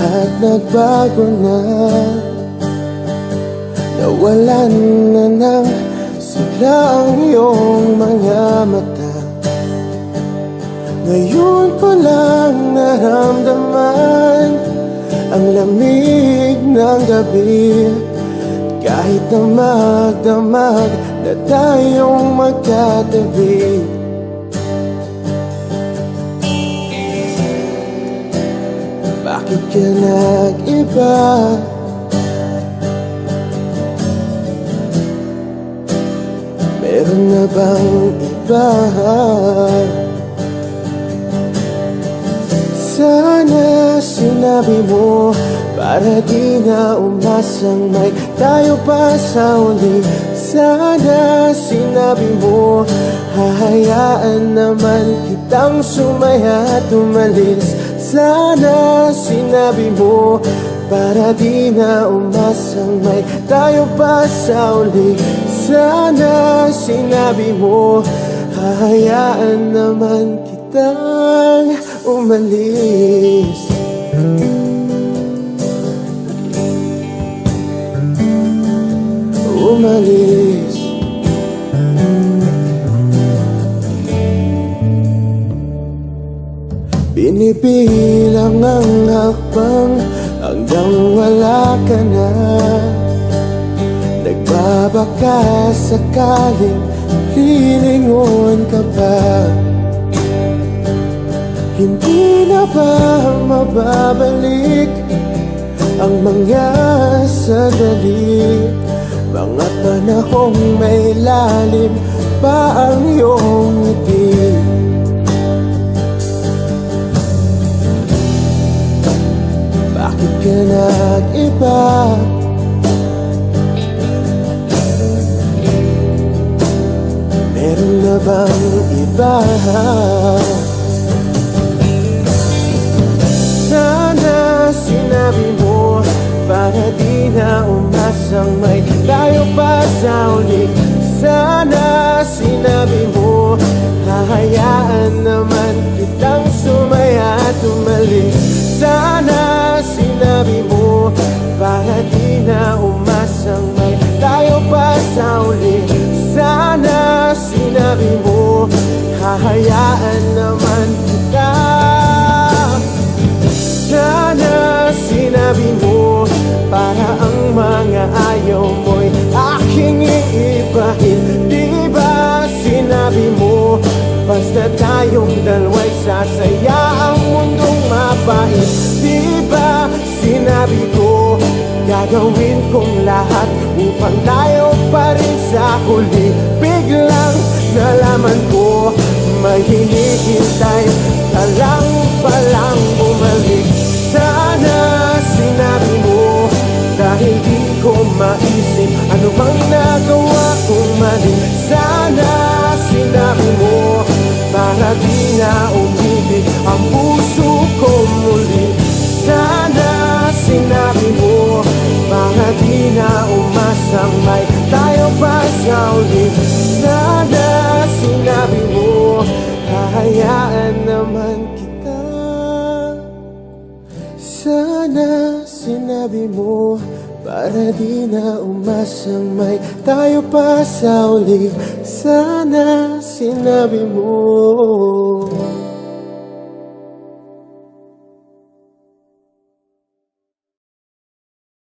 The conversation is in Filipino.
lahat nagbago na. Nawalan na ng sigla ang iyong mga mata. Ngayon ko lang naramdaman Ang lamig ng gabi. Kahit na magdamag na tayong magkatabi Bakit ka nag-iba? Meron na bang iba? Sana sinabi mo Para di na umasang may tayo pa sa uli Sana sinabi mo Hahayaan naman kitang sumaya at umalis Sana sinabi mo Para di na umasang may tayo pa sa uli. Sana sinabi mo Hahayaan naman kitang umalis. Umalis Binibilang ang hakbang hanggang wala ka na. Nagbabaka sakaling lilingon ka pa. Hindi na ba mababalik ang mga sandali? Mga panahong may lalim pa ang iyong nag-iba? Meron na bang iba? Sana sinabi mo Para di na umasang may tayo pa sa uli Sana sinabi mo Hahayaan naman kitang sumaya at umalis Sana sinabi mo may tayo pa sa uli Sana sinabi mo Hahayaan naman kita. Sana sinabi mo Para ang mga ayaw mo'y aking iibahin. Di ba sinabi mo Basta tayong dalawa'y sasaya ang mundong mapait? Di ba sinabi ko Gagawin kong lahat upang tayo pa rin sa huli. Biglang nalaman ko May hinihintay ka lang palang bumalik. Sana sinabi mo Dahil di ko maisip Ano bang sinabi mo Para di na umasang may Tayo pa sa uli Sana sinabi mo